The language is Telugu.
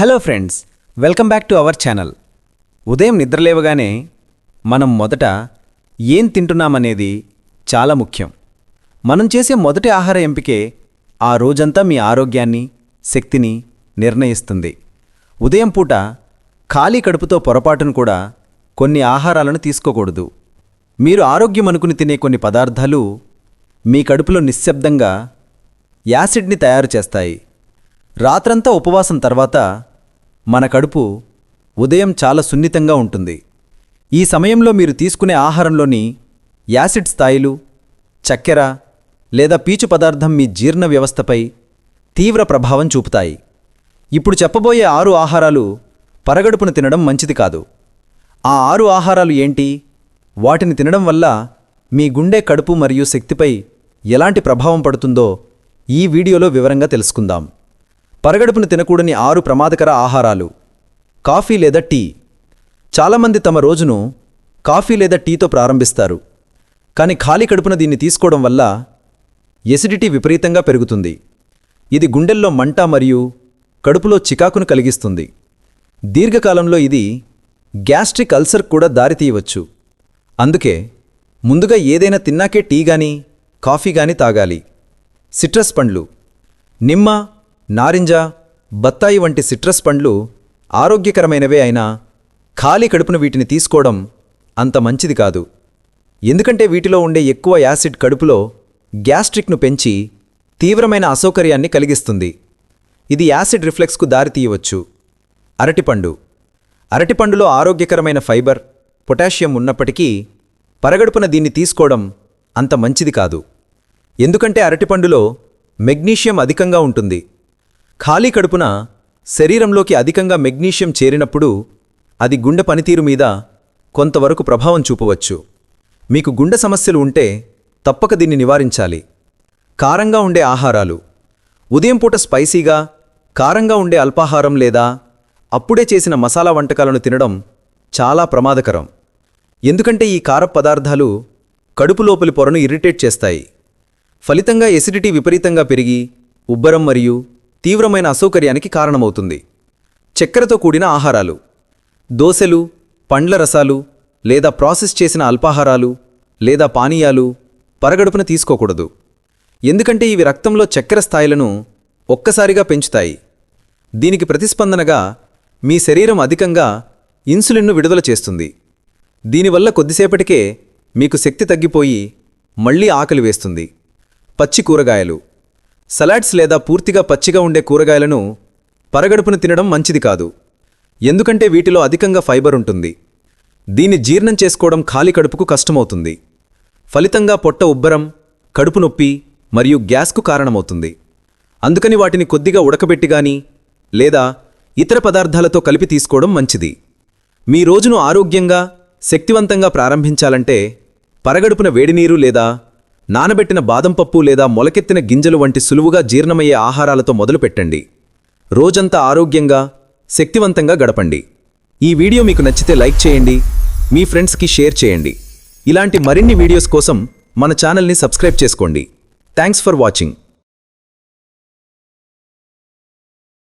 Hello friends welcome back to our channel. ఉదయం నిద్రలేవగానే మనం మొదట ఏం తింటున్నామనేది చాలా ముఖ్యం. మనం చేసే మొదటి ఆహార ఎంపికే ఆ రోజంతా మీ ఆరోగ్యాన్ని శక్తిని నిర్ణయిస్తుంది. ఉదయం పూట ఖాళీ కడుపుతో పొరపాటును కూడా కొన్ని ఆహారాలను తీసుకోకూడదు. మీరు ఆరోగ్యం అనుకుని తినే కొన్ని పదార్థాలు మీ కడుపులో నిశ్శబ్దంగా యాసిడ్ని తయారు చేస్తాయి. రాత్రంతా ఉపవాసం తర్వాత మన కడుపు ఉదయం చాలా సున్నితంగా ఉంటుంది. ఈ సమయంలో మీరు తీసుకునే ఆహారంలోని యాసిడ్ స్థాయిలు చక్కెర లేదా పీచు పదార్థం మీ జీర్ణ వ్యవస్థపై తీవ్ర ప్రభావం చూపుతాయి. ఇప్పుడు చెప్పబోయే ఆరు ఆహారాలు పరగడుపును తినడం మంచిది కాదు. ఆ ఆరు ఆహారాలు ఏంటి? వాటిని తినడం వల్ల మీ గుండె కడుపు మరియు శక్తిపై ఎలాంటి ప్రభావం పడుతుందో ఈ వీడియోలో వివరంగా తెలుసుకుందాం. పరగడుపును తినకూడని ఆరు ప్రమాదకర ఆహారాలు. కాఫీ లేదా టీ. చాలామంది తమ రోజును కాఫీ లేదా టీతో ప్రారంభిస్తారు. కానీ ఖాళీ కడుపున దీన్ని తీసుకోవడం వల్ల ఎసిడిటీ విపరీతంగా పెరుగుతుంది. ఇది గుండెల్లో మంట మరియు కడుపులో చికాకును కలిగిస్తుంది. దీర్ఘకాలంలో ఇది గ్యాస్ట్రిక్ అల్సర్ కూడా దారితీయవచ్చు అందుకే ముందుగా ఏదైనా తిన్నాకే టీ గాని కాఫీ గాని తాగాలి. సిట్రస్ పండ్లు. నిమ్మ నారింజ బత్తాయి వంటి సిట్రస్ పండ్లు ఆరోగ్యకరమైనవే అయినా ఖాళీ కడుపున వీటిని తీసుకోవడం అంత మంచిది కాదు. ఎందుకంటే వీటిలో ఉండే ఎక్కువ యాసిడ్ కడుపులో గ్యాస్ట్రిక్ను పెంచి తీవ్రమైన అసౌకర్యాన్ని కలిగిస్తుంది. ఇది యాసిడ్ రిఫ్లెక్స్కు దారితీయవచ్చు అరటిపండు. అరటిపండులో ఆరోగ్యకరమైన ఫైబర్ పొటాషియం ఉన్నప్పటికీ పరగడుపున దీన్ని తీసుకోవడం అంత మంచిది కాదు. ఎందుకంటే అరటిపండులో మెగ్నీషియం అధికంగా ఉంటుంది. ఖాళీ కడుపున శరీరంలోకి అధికంగా మెగ్నీషియం చేరినప్పుడు అది గుండె పనితీరు మీద కొంతవరకు ప్రభావం చూపవచ్చు. మీకు గుండె సమస్యలు ఉంటే తప్పక దీన్ని నివారించాలి. కారంగా ఉండే ఆహారాలు. ఉదయం పూట స్పైసీగా కారంగా ఉండే అల్పాహారం లేదా అప్పుడే చేసిన మసాలా వంటకాలను తినడం చాలా ప్రమాదకరం. ఎందుకంటే ఈ కార పదార్థాలు కడుపు లోపలి పొరను ఇరిటేట్ చేస్తాయి. ఫలితంగా ఎసిడిటీ విపరీతంగా పెరిగి ఉబ్బరం మరియు తీవ్రమైన అసౌకర్యానికి కారణమవుతుంది. చక్కెరతో కూడిన ఆహారాలు దోశలు పండ్ల రసాలు లేదా ప్రాసెస్ చేసిన అల్పాహారాలు లేదా పానీయాలు పరగడుపున తీసుకోకూడదు. ఎందుకంటే ఇవి రక్తంలో చక్కెర స్థాయిలను ఒక్కసారిగా పెంచుతాయి. దీనికి ప్రతిస్పందనగా మీ శరీరం అధికంగా ఇన్సులిన్ను విడుదల చేస్తుంది. దీనివల్ల కొద్దిసేపటికే మీకు శక్తి తగ్గిపోయి మళ్ళీ ఆకలి వేస్తుంది. పచ్చి కూరగాయలు సలాడ్స్ లేదా పూర్తిగా పచ్చిగా ఉండే కూరగాయలను పరగడుపున తినడం మంచిది కాదు. ఎందుకంటే వీటిలో అధికంగా ఫైబర్ ఉంటుంది. దీన్ని జీర్ణం చేసుకోవడం ఖాళీ కడుపుకు కష్టమవుతుంది. ఫలితంగా పొట్ట ఉబ్బరం కడుపు నొప్పి మరియు గ్యాస్కు కారణమవుతుంది. అందుకని వాటిని కొద్దిగా ఉడకబెట్టి గాని లేదా ఇతర పదార్థాలతో కలిపి తీసుకోవడం మంచిది. మీ రోజును ఆరోగ్యంగా శక్తివంతంగా ప్రారంభించాలంటే పరగడుపున వేడినీరు లేదా నానబెట్టిన బాదం పప్పు లేదా మొలకెత్తిన గింజలు వంటి సులువుగా జీర్ణమయ్యే ఆహారాలతో మొదలుపెట్టండి. రోజంతా ఆరోగ్యంగా శక్తివంతంగా గడపండి. ఈ వీడియో మీకు నచ్చితే లైక్ చేయండి మీ ఫ్రెండ్స్కి షేర్ చేయండి. ఇలాంటి మరిన్ని వీడియోస్ కోసం మన ఛానల్ని సబ్స్క్రైబ్ చేసుకోండి. Thanks for watching.